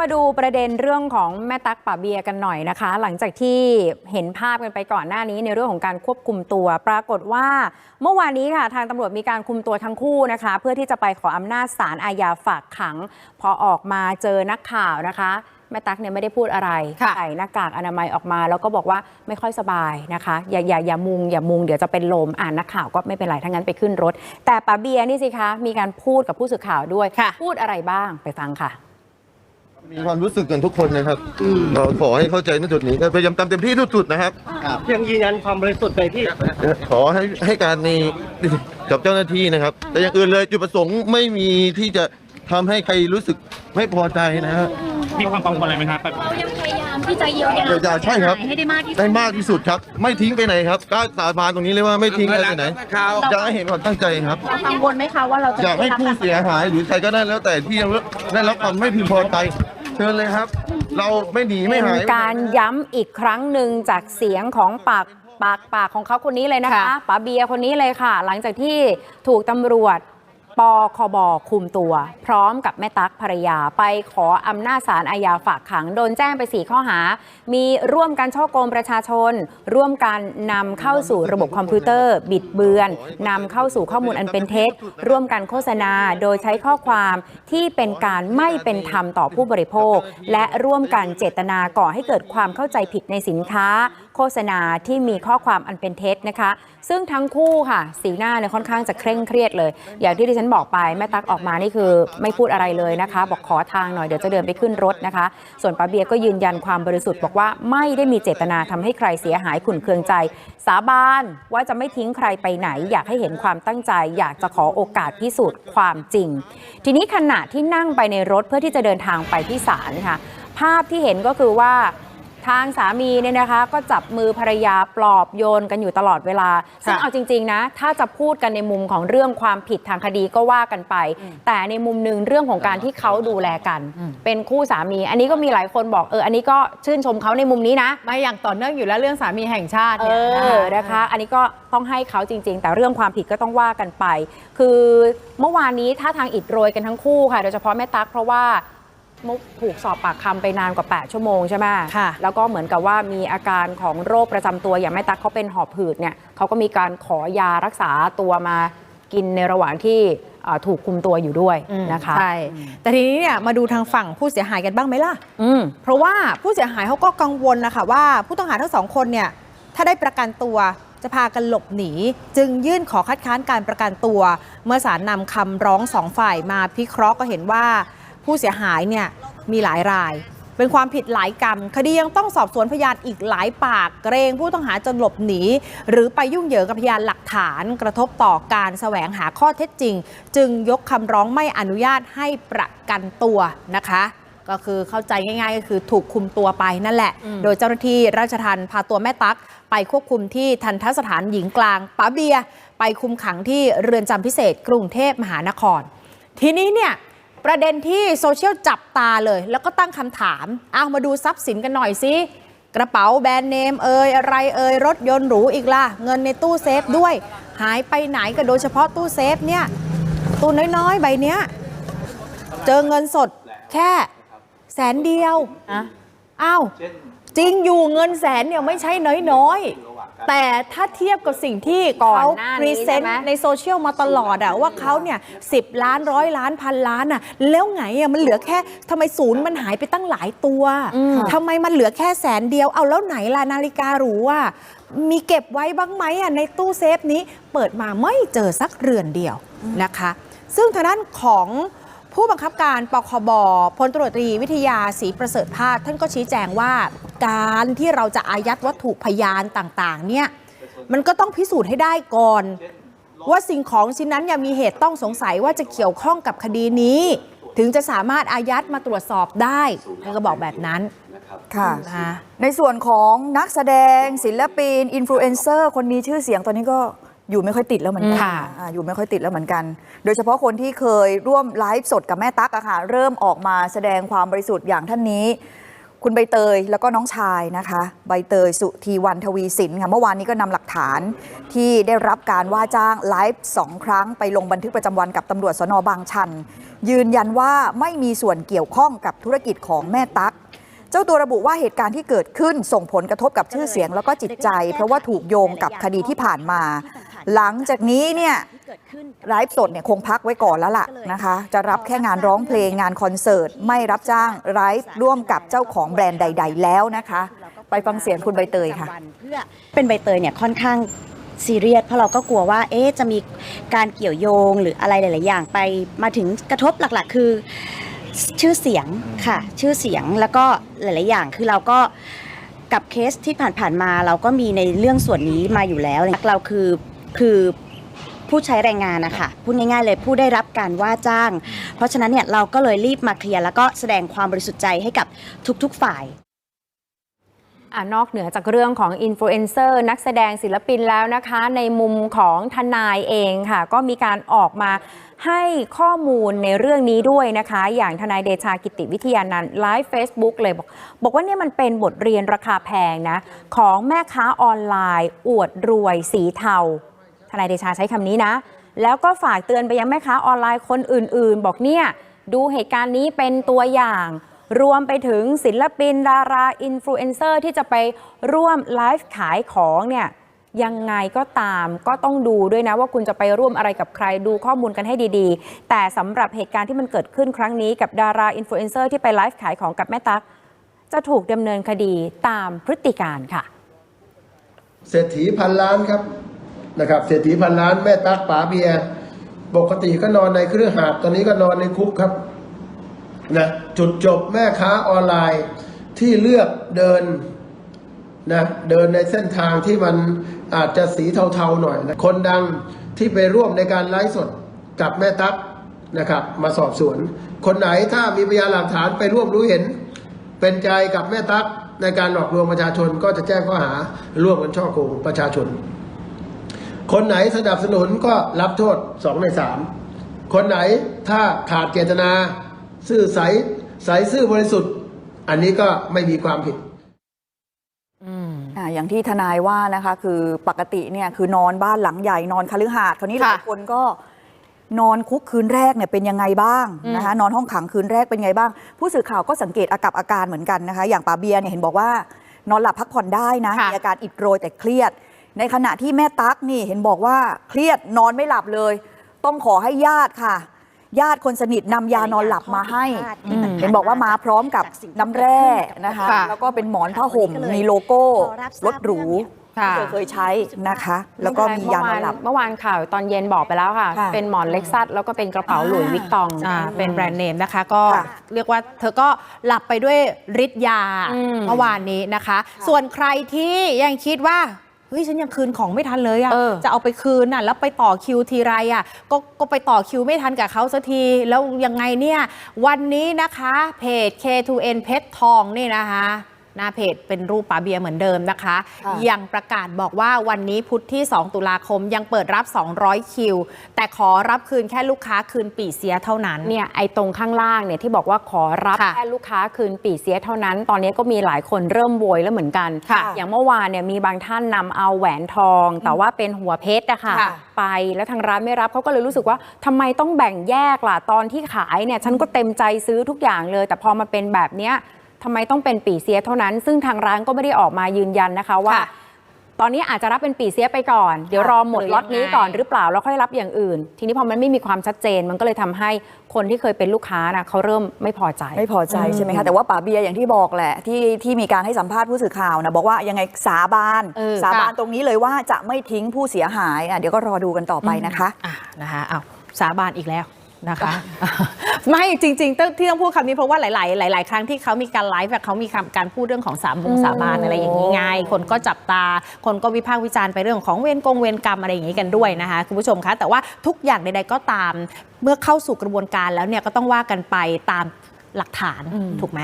มาดูประเด็นเรื่องของแม่ตั๊กป่าเบียร์กันหน่อยนะคะ หลังจากที่เห็นภาพกันไปก่อนหน้านี้ในเรื่องของการควบคุมตัว ปรากฏว่า เมื่อวานนี้ค่ะ ทางตำรวจมีการคุมตัวทั้งคู่นะคะ เพื่อที่จะไปขออำนาจศาลอาญาฝากขัง พอออกมาเจอนักข่าวนะคะแม่ตั๊กเนี่ยไม่ได้พูดอะไรค่ะใส่หน้ากากอนามัยออกมา แล้วก็บอกว่าไม่ค่อยสบายนะคะ อย่าอย่าอย่ามุง อย่ามุงเดี๋ยวจะเป็นลมอ่านนักข่าวก็ไม่เป็นไรทั้างนั้นไปขึ้นรถ แต่ป่าเบียร์นี่สิคะมีการพูดกับผู้สื่อข่าวด้วยค่ะพูดอะไรบ้างไปฟังค่ะ มีความรู้สึกกันทุกคนนะครับเราขอให้เข้าใจในจุดนี้พยายามทำเต็มที่ที่สุดนะครับ ยังยืนยันความบริสุทธิ์ไปที่ ขอให้ให้การในกับเจ้าหน้าที่นะครับ แต่อย่างอื่นเลยจุดประสงค์ไม่มีที่จะทำให้ใครรู้สึกไม่พอใจนะฮะมีความกังวลอะไรไหมครับเรายังพยายามที่จะเยียวยาเยียวยาใช่ครับให้ได้มากที่สุดได้มากที่สุดครับ ไม่ทิ้งไปไหนครับกล้าสาบานตรงนี้เลยว่าไม่ทิ้งใครไปไหนอยากให้เห็นความตั้งใจครับเรากังวลไหมคะว่าเราจะอยากให้ผู้เสียหายหรือใครก็ได้แล้วแต่ที่ยังได้รับความไม่พึงพอใจ เชิญเลยครับ เราไม่หนีไม่หาย เป็นการย้ำอีกครั้งหนึ่งจากเสียงของปากปากปากของเขาคนนี้เลยนะคะค่ะ ป๋าเบียร์คนนี้เลยค่ะ หลังจากที่ถูกตำรวจ ปคบคุมตัว พร้อมกับแม่ตั๊กภรรยาไปขออำนาจศาลอาญาฝากขัง โดนแจ้งไป 4 ข้อหา มีร่วมกันช่อโกงประชาชน ร่วมกันนำเข้าสู่ระบบคอมพิวเตอร์ บิดเบือนนำเข้าสู่ข้อมูลอันเป็นเท็จ ร่วมกันโฆษณาโดยใช้ข้อความที่เป็นการไม่เป็นธรรมต่อผู้บริโภค และร่วมกันเจตนาก่อให้เกิดความเข้าใจผิดในสินค้า โฆษณาที่มีข้อความอันเป็นเท็จนะคะ ซึ่งทั้งคู่ค่ะ สีหน้าเนี่ยค่อนข้างจะเคร่งเครียดเลย อย่างที่ดิฉันบอกไปแม่ตั๊กออกมานี่คือไม่พูดอะไรเลยนะคะ บอกขอทางหน่อยเดี๋ยวจะเดินไปขึ้นรถนะคะ ส่วนป้าเบียก็ยืนยันความบริสุทธิ์บอกว่าไม่ได้มีเจตนาทำให้ใครเสียหายขุ่นเคืองใจ สาบานว่าจะไม่ทิ้งใครไปไหน อยากให้เห็นความตั้งใจ อยากจะขอโอกาสพิสูจน์ความจริง ทีนี้ขณะที่นั่งไปในรถเพื่อที่จะเดินทางไปที่ศาลค่ะ ภาพที่เห็นก็คือว่า ทางสามีเนี่ยนะคะก็จับมือภรรยาปลอบโยนกันอยู่ตลอดเวลา ซึ่งเอาจริง ๆ นะ ถ้าจะพูดกันในมุมของเรื่องความผิดทางคดีก็ว่ากันไป แต่ในมุมหนึ่งเรื่องของการที่เขาดูแลกัน เป็นคู่สามี อันนี้ก็มีหลายคนบอกเอออันนี้ก็ชื่นชมเขาในมุมนี้นะมาอย่างต่อเนื่องอยู่แล้วเรื่องสามีแห่งชาติเอเนี่ยอนะคะ อันนี้ก็ต้องให้เขาจริง ๆ แต่เรื่องความผิดก็ต้องว่ากันไป คือเมื่อวานนี้ถ้าทางอิดโรยกันทั้งคู่ค่ะ โดยเฉพาะแม่ตั๊กเพราะว่า มุกถูกสอบปากคำไปนานกว่า 8 ชั่วโมงใช่ไหมค่ะแล้วก็เหมือนกับว่ามีอาการของโรคประจำตัวอย่างแม่ตั๊กเขาเป็นหอบหืดเนี่ยเขาก็มีการขอยารักษาตัวมากินในระหว่างที่เอ่อถูกคุมตัวอยู่ด้วยนะคะใช่แต่ทีนี้เนี่ยมาดูทางฝั่งผู้เสียหายกันบ้างไหมล่ะอืมเพราะว่าผู้เสียหายเขาก็กังวลนะคะว่าผู้ต้องหาทั้งสองคนเนี่ยถ้าได้ประกันตัวจะพากันหลบหนี จึงยื่นขอคัดค้านการประกันตัว เมื่อศาลนำคำร้องสองฝ่ายมาพิเคราะห์ก็เห็นว่า ผู้เสียหายเนี่ยมีหลายราย เป็นความผิดหลายกรรม คดียังต้องสอบสวนพยานอีกหลายปาก เกรงผู้ต้องหาจะหลบหนี หรือไปยุ่งเหยิงกับพยานหลักฐานกระทบต่อการแสวงหาข้อเท็จจริง จึงยกคำร้องไม่อนุญาตให้ประกันตัวนะคะก็คือเข้าใจง่ายๆ ก็คือถูกคุมตัวไปนั่นแหละ โดยเจ้าหน้าที่ราชทัณฑ์พาตัวแม่ตั๊กไปควบคุมที่ทันทสถานหญิงกลางป๋าเบียร์ไปคุมขังที่เรือนจำพิเศษกรุงเทพมหานคร ทีนี้เนี่ย ประเด็นที่โซเชียลจับตาเลย แล้วก็ตั้งคำถาม เอามาดูทรัพย์สินกันหน่อยสิกระเป๋าแบรนด์เนมเอ่ยอะไรเอ่ยรถยนต์หรูอีกล่ะ เงินในตู้เซฟด้วย หายไปไหนก็โดยเฉพาะตู้เซฟเนี่ย ตู้น้อยๆ ใบเนี้ย เจอเงินสดแค่แสนเดียวอะอ้าวจริงอยู่เงินแสนเนี่ยไม่ใช่น้อยๆ แต่ถ้าเทียบกับสิ่งที่ก่อนเขาหน้านี้พรีเซนใช่ต์ไหมในโซเชียลมาตลอดอะว่าเขาเนี่ยสิบล้านร้อยล้านพันล้านอะแล้วไงอะมันเหลือแค่ทำไมศูนย์มันหายไปตั้งหลายตัวทำไมมันเหลือแค่แสนเดียวเอาแล้วไหนล่ะนาฬิกาหรูอะมีเก็บไว้บ้างไหมอะในตู้เซฟนี้เปิดมาไม่เจอสักเรือนเดียวนะคะ ซึ่งทางด้านของผู้บังคับการปคบพลตรวจตรีวิทยาศรีประเสริฐภาคท่านก็ชี้แจงว่า การที่เราจะอายัดวัตถุพยานต่างๆ เนี่ย มันก็ต้องพิสูจน์ให้ได้ก่อน ว่าสิ่งของชิ้นนั้นยังมีเหตุต้องสงสัยว่าจะเกี่ยวข้องกับคดีนี้ ถึงจะสามารถอายัดมาตรวจสอบได้ท่านก็บอกแบบนั้นค่ะนะคะในส่วนของนักแสดงศิลปินอินฟลูเอนเซอร์คนมีชื่อเสียงตอนนี้ก็อยู่ไม่ค่อยติดแล้วเหมือนกันค่ะอ่าอยู่ไม่ค่อยติดแล้วเหมือนกัน โดยเฉพาะคนที่เคยร่วมไลฟ์สดกับแม่ตั๊กอะค่ะ เริ่มออกมาแสดงความบริสุทธิ์อย่างท่านนี้ คุณใบเตยแล้วก็น้องชายนะคะ ใบเตยสุธีวันทวีสินค่ะเมื่อวานนี้ก็นำหลักฐานที่ได้รับการว่าจ้างไลฟ์สองครั้งไปลงบันทึกประจำวันกับตำรวจสนบางชัน ยืนยันว่าไม่มีส่วนเกี่ยวข้องกับธุรกิจของแม่ตั๊ก เจ้าตัวระบุว่าเหตุการณ์ที่เกิดขึ้นส่งผลกระทบกับชื่อเสียงแล้วก็จิตใจ เพราะว่าถูกโยงกับคดีที่ผ่านมา หลังจากนี้เนี่ย ไลฟ์สดเนี่ยคงพักไว้ก่อนแล้วล่ะนะคะ จะรับแค่งานร้องเพลงงานคอนเสิร์ต ไม่รับจ้างไลฟ์ร่วมกับเจ้าของแบรนด์ใด ๆ แล้วนะคะ ไปฟังเสียงคุณใบเตยค่ะเพื่อเป็นใบเตยเนี่ยค่อนข้างซีเรียสเพราะเราก็กลัวว่าเอ๊ะจะมีการเกี่ยวโยงหรืออะไรหลาย ๆ อย่างไปมาถึงกระทบหลัก ๆ คือชื่อเสียงค่ะ ชื่อเสียงแล้วก็หลาย ๆ อย่างคือเราก็กับเคสที่ผ่าน ๆ มา เราก็มีในเรื่องส่วนนี้มาอยู่แล้วเราคือคือ ผู้ใช้แรงงานนะคะพูดง่ายๆเลยผู้ได้รับการว่าจ้าง เพราะฉะนั้นเนี่ยเราก็เลยรีบมาเคลียร์แล้วก็แสดงความบริสุทธิ์ใจให้กับทุกๆฝ่ายอะนอกเหนือจากเรื่องของอินฟลูเอนเซอร์นักแสดงศิลปินแล้วนะคะ ในมุมของทนายเองค่ะ ก็มีการออกมาให้ข้อมูลในเรื่องนี้ด้วยนะคะ อย่างทนายเดชากิติวิทยานันท์ไลฟ์เฟซบุ๊กเลยบอก บอกว่าเนี่ยมันเป็นบทเรียนราคาแพงนะ ของแม่ค้าออนไลน์ อวดรวยสีเทา ทนายเดชาใช้คำนี้นะ แล้วก็ฝากเตือนไปยังแม่ค้าออนไลน์คนอื่น ๆ บอกเนี่ย ดูเหตุการณ์นี้เป็นตัวอย่าง รวมไปถึงศิลปินดาราอินฟลูเอนเซอร์ที่จะไปร่วมไลฟ์ขายของเนี่ยยังไงก็ตามก็ต้องดูด้วยนะว่าคุณจะไปร่วมอะไรกับใครดูข้อมูลกันให้ดีๆ แต่สำหรับเหตุการณ์ที่มันเกิดขึ้นครั้งนี้กับดาราอินฟลูเอนเซอร์ที่ไปไลฟ์ขายของกับแม่ตั๊กจะถูกดำเนินคดีตามพฤติการค่ะ เศรษฐีพันล้านครับ นะครับเศรษฐีพันล้านแม่ตั๊กป๋าเบียปกติก็นอนในเครือหาดตอนนี้ก็นอนในคุกครับนะจุดจบแม่ค้าออนไลน์ที่เลือกเดินนะเดินในเส้นทางที่มันอาจจะสีเทาๆหน่อยนะคนดังที่ไปร่วมในการไลฟ์สดกับแม่ตั๊กนะครับ มาสอบสวน คนไหนถ้ามีพยานหลักฐานไปร่วมรู้เห็น เป็นใจกับแม่ตั๊กในการหลอกลวงประชาชนก็จะแจ้งข้อหาร่วมกันช่อโกงประชาชน คนไหนสนับสนุนก็รับโทษสองในสามคนไหนถ้าขาดเจตนา ซื่อใสใสซื่อบริสุทธิ์ อันนี้ก็ไม่มีความผิดอ่าอย่างที่ทนายว่านะคะคือปกติเนี่ยคือนอนบ้านหลังใหญ่นอนคฤหาสน์คราวนี้หค่ะลายคนก็นอนคุกคืนแรกเนี่ยเป็นยังไงบ้างนะคะนอนห้องขังคืนแรกเป็นไงบ้าง ผู้สื่อข่าวก็สังเกตอากับอาการเหมือนกันนะคะ อย่างปาเบียร์เนี่ยเห็นบอกว่านอนหลับพักผ่อนได้นะค่ะมีอาการอิดโรยแต่เครียด ในขณะที่แม่ตั๊กนี่เห็นบอกว่าเครียดนอนไม่หลับเลย ต้องขอให้ญาติค่ะ ญาติคนสนิทนำยานอนหลับมาให้ อืม เห็นบอกว่ามาพร้อมกับน้ำแร่นะคะ ค่ะ แล้วก็เป็นหมอนผ้าห่มมีโลโก้รถหรูค่ะที่เธอเคยใช้นะคะ แล้วก็มียานอนหลับ เมื่อวานข่าวตอนเย็นบอกไปแล้วค่ะ ค่ะเป็นหมอนเล็กซัสแล้วก็เป็นกระเป๋าหลุยส์วิกตอง อ่าเป็นแบรนด์เนมนะคะก็ค่ะเรียกว่าเธอก็หลับไปด้วยฤทธิ์ยาอืม เมื่อวานนี้นะคะ ส่วนใครที่ยังคิดว่า เฮ้ยฉันยังคืนของไม่ทันเลยอะเออ จะเอาไปคืนน่ะแล้วไปต่อคิวทีไรอะก็ก็ไปต่อคิวไม่ทันกับเขาสักที แล้วยังไงเนี่ย วันนี้นะคะเพจ K2N เพชรทองนี่นะคะ หน้าเพจเป็นรูปป๋าเบียร์เหมือนเดิมนะคะค่ะยังประกาศบอกว่าวันนี้พุธที่ 2 ตุลาคมยังเปิดรับ 200 คิว แต่ขอรับคืนแค่ลูกค้าคืนปีเสียเท่านั้น เนี่ยไอ้ตรงข้างล่างเนี่ยที่บอกว่าขอรับค่ะแค่ลูกค้าคืนปีเสียเท่านั้น ตอนนี้ก็มีหลายคนเริ่มโวยแล้วเหมือนกันค่ะอย่างเมื่อวานเนี่ยมีบางท่านนำเอาแหวนทอง แต่ว่าเป็นหัวเพชรอะค่ะค่ะไปแล้วทางร้านไม่รับเขาก็เลยรู้สึกว่าทำไมต้องแบ่งแยกล่ะตอนที่ขายเนี่ยฉันก็เต็มใจซื้อทุกอย่างเลย แต่พอมาเป็นแบบเนี้ย ทำไมต้องเป็นปีเสียเท่านั้น ซึ่งทางร้านก็ไม่ได้ออกมายืนยันนะคะว่าค่ะตอนนี้อาจจะรับเป็นปีเสียไปก่อน เดี๋ยวรอหมดหรือล็อตนี้ยังไงก่อนหรือเปล่าแล้วค่อยรับอย่างอื่น ทีนี้พอมันไม่มีความชัดเจนมันก็เลยทำให้คนที่เคยเป็นลูกค้านะเขาเริ่มไม่พอใจ ไม่พอใจใช่ไหมคะแต่ว่าป๋าเบียร์อย่างที่บอกแหละที่ที่มีการให้สัมภาษณ์ผู้สื่อข่าวนะบอกว่ายังไงสาบานเออสาบานค่ะตรงนี้เลยว่าจะไม่ทิ้งผู้เสียหายอะเดี๋ยวก็รอดูกันต่อไปนะคะอะนะคะเอาสาบานอีกแล้ว นะคะ ไม่จริงๆต้องที่ต้องพูดคำนี้เพราะว่าหลาย ๆ หลาย ๆ ครั้งที่เขามีการไลฟ์แบบเขามีคำการพูดเรื่องของสามบงสาบานอะไรอย่างนี้ไงคนก็จับตา คนก็วิพากษ์วิจารณ์ไปเรื่องของเวรกงเวรกรรมอะไรอย่างนี้กันด้วยนะคะคุณผู้ชมคะแต่ว่าทุกอย่างใดๆก็ตาม เมื่อเข้าสู่กระบวนการแล้วเนี่ยก็ต้องว่ากันไปตามหลักฐานถูกไหม